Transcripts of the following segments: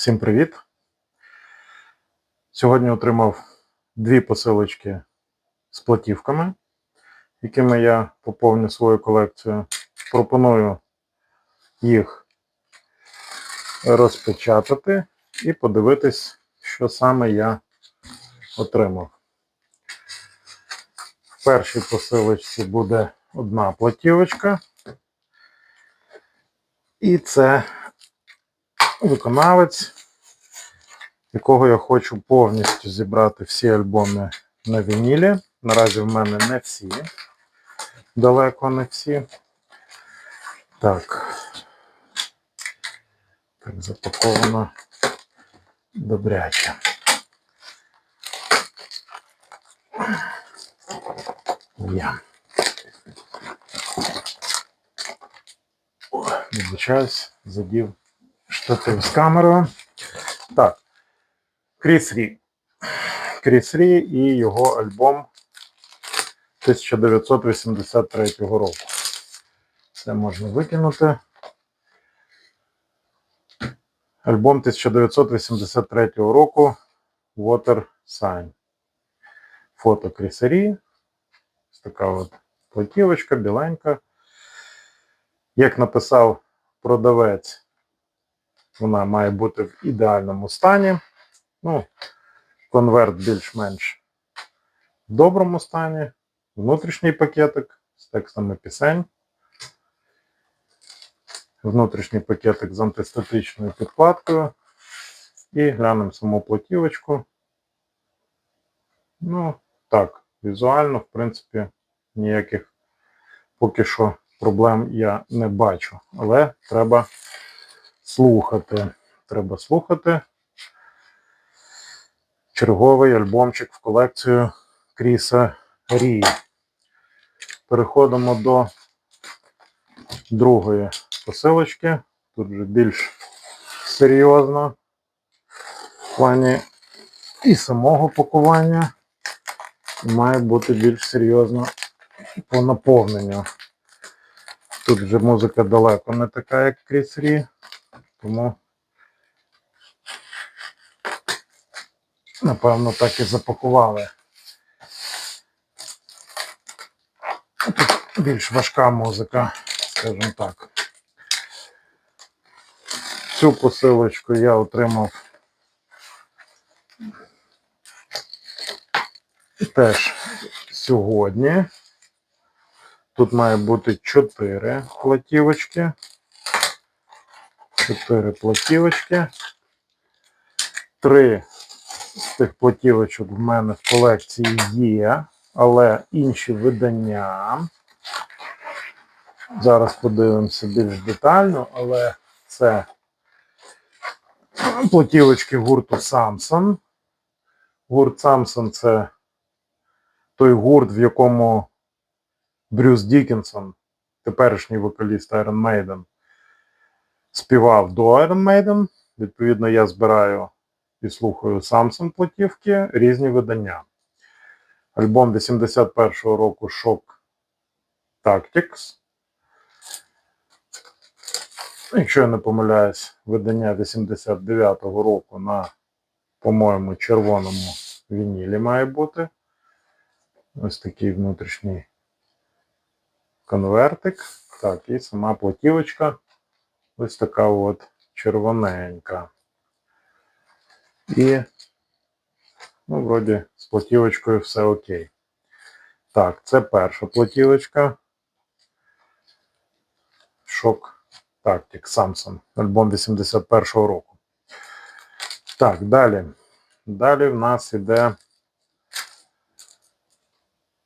Всім привіт! Сьогодні отримав дві посилочки з платівками, якими я поповню свою колекцію. Пропоную їх розпечатати і подивитись, що саме я отримав. В першій посилочці буде одна платівочка. І це виконавець, якого я хочу повністю зібрати всі альбоми на вінілі. Наразі в мене не всі, далеко не всі. Так. Так, запаковано добряче. Я. Вибачаюсь, задів штатив з камерою. Так. Кріс Рі. Кріс Рі і його альбом 1983 року. Це можна викинути. Альбом 1983 року Water Sign. Фото Кріса Рі. Ось така от платівочка, біленька. Як написав продавець, вона має бути в ідеальному стані. Ну, конверт більш-менш в доброму стані. Внутрішній пакетик з текстами пісень. Внутрішній пакетик з антистатичною підкладкою. І глянемо саму платівочку. Ну, так, візуально, в принципі, ніяких поки що проблем я не бачу. Але треба слухати. Треба слухати. Черговий альбомчик в колекцію Кріса Рі. Переходимо до другої посилочки. Тут вже більш серйозно в плані і самого пакування. Має бути більш серйозно по наповненню. Тут вже музика далеко не така, як Кріс Рі, тому напевно так і запакували. Тут більш важка музика, скажімо так. Цю посилочку я отримав теж сьогодні. Тут має бути 4 платівочки. 4 платівочки. Три з тих платівочок в мене в колекції є, але інші видання. Зараз подивимося більш детально, але це платівочки гурту Samson. Гурт Samson це той гурт, в якому Брюс Дікінсон, теперішній вокаліст Iron Maiden, співав до Iron Maiden. Відповідно, я збираю і слухаю Samson платівки, різні видання. Альбом 81-го року Shock Tactics. Якщо я не помиляюсь, видання 89-го року на, по-моєму, червоному вінілі має бути. Ось такий внутрішній конвертик. Так, і сама платівочка ось така от червоненька. І, ну, вроді, з платівочкою все окей. Так, це перша платівочка. Шок Tactic Samsung. Альбом 81-го року. Так, далі. Далі в нас іде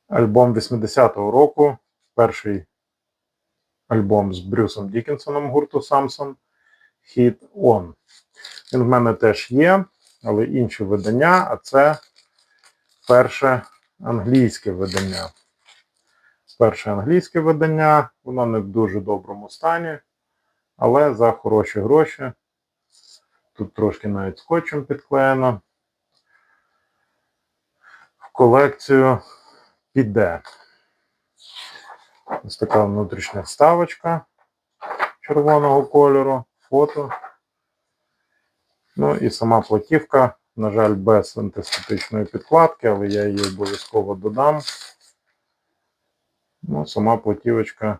альбом 80-го року. Перший альбом з Брюсом Дікінсоном гурту Samson Hit On. Він в мене теж є, але інші видання, а це перше англійське видання. Перше англійське видання, воно не в дуже доброму стані, але за хороші гроші. Тут трошки навіть скотчем підклеєно. В колекцію піде. Ось така внутрішня вставочка червоного кольору, фото. Ну і сама платівка, на жаль, без антистатичної підкладки, але я її обов'язково додам. Ну, сама платівочка,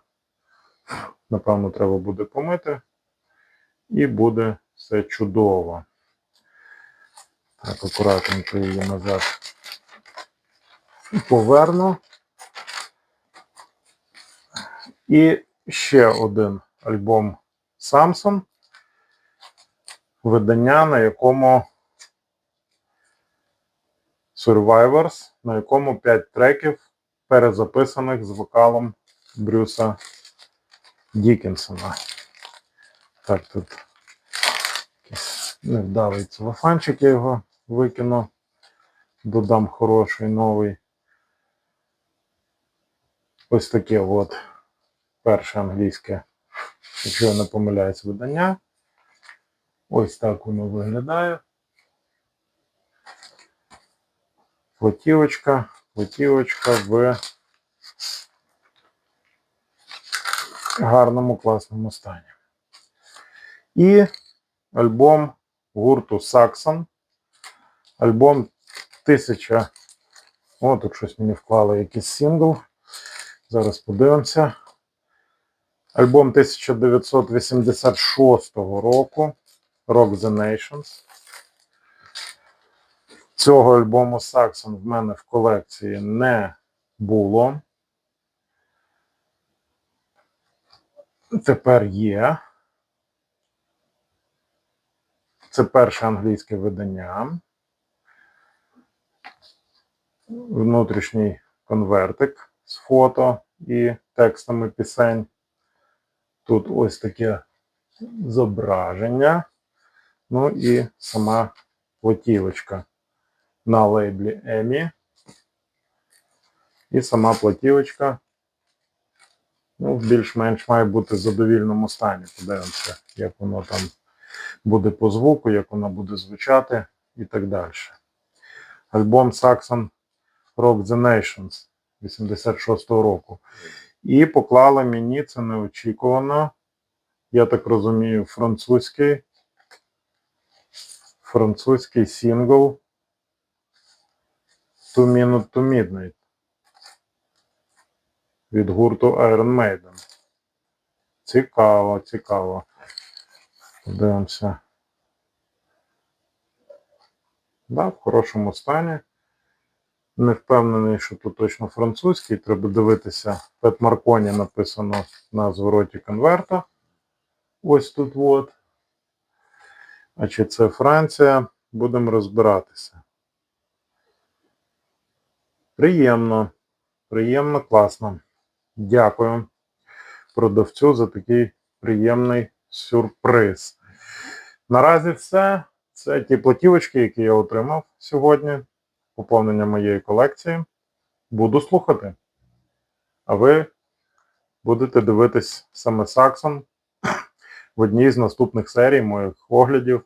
напевно, треба буде помити. І буде все чудово. Так, акуратненько її назад поверну. І ще один альбом Samsung. Видання, на якому Survivors, на якому 5 треків перезаписаних з вокалом Брюса Дікінсона. Так, тут невдалий целофанчик, я його викину. Додам хороший новий. Ось таке от перше англійське, якщо я не помиляюсь, видання. Ось так воно виглядає. Платівочка, платівочка в гарному класному стані. І альбом гурту Saxon. Альбом 1000. О, тут щось мені вклали якийсь сингл. Зараз подивимося. Альбом 1986 року. Rock the Nations. Цього альбому Saxon в мене в колекції не було. Тепер є. Це перше англійське видання. Внутрішній конвертик з фото і текстами пісень. Тут ось таке зображення. Ну і сама платівочка на лейблі Емі. І сама платівочка ну, більш-менш має бути в задовільному стані. Подивимося, як воно там буде по звуку, як воно буде звучати і так далі. Альбом Saxon Rock the Nations 86-го року. І поклали мені це неочікувано. Я так розумію, французький. Французький сингл Two Minute to Midnight від гурту Iron Maiden. Цікаво, цікаво. Подивимося. Да, в хорошому стані. Не впевнений, що тут точно французький. Треба дивитися. Пет Марконі написано на звороті конверта. Ось тут от. А чи це Франція? Будемо розбиратися. Приємно. Приємно, класно. Дякую продавцю за такий приємний сюрприз. Наразі все. Це ті платівочки, які я отримав сьогодні. Поповнення моєї колекції. Буду слухати. А ви будете дивитись саме Саксон в одній з наступних серій моїх оглядів,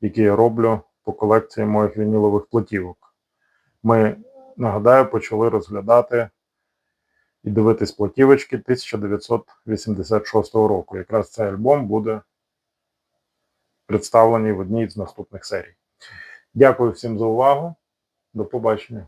які я роблю по колекції моїх вінілових платівок. Ми, нагадаю, почали розглядати і дивитись платівочки 1986 року. Якраз цей альбом буде представлений в одній з наступних серій. Дякую всім за увагу. До побачення.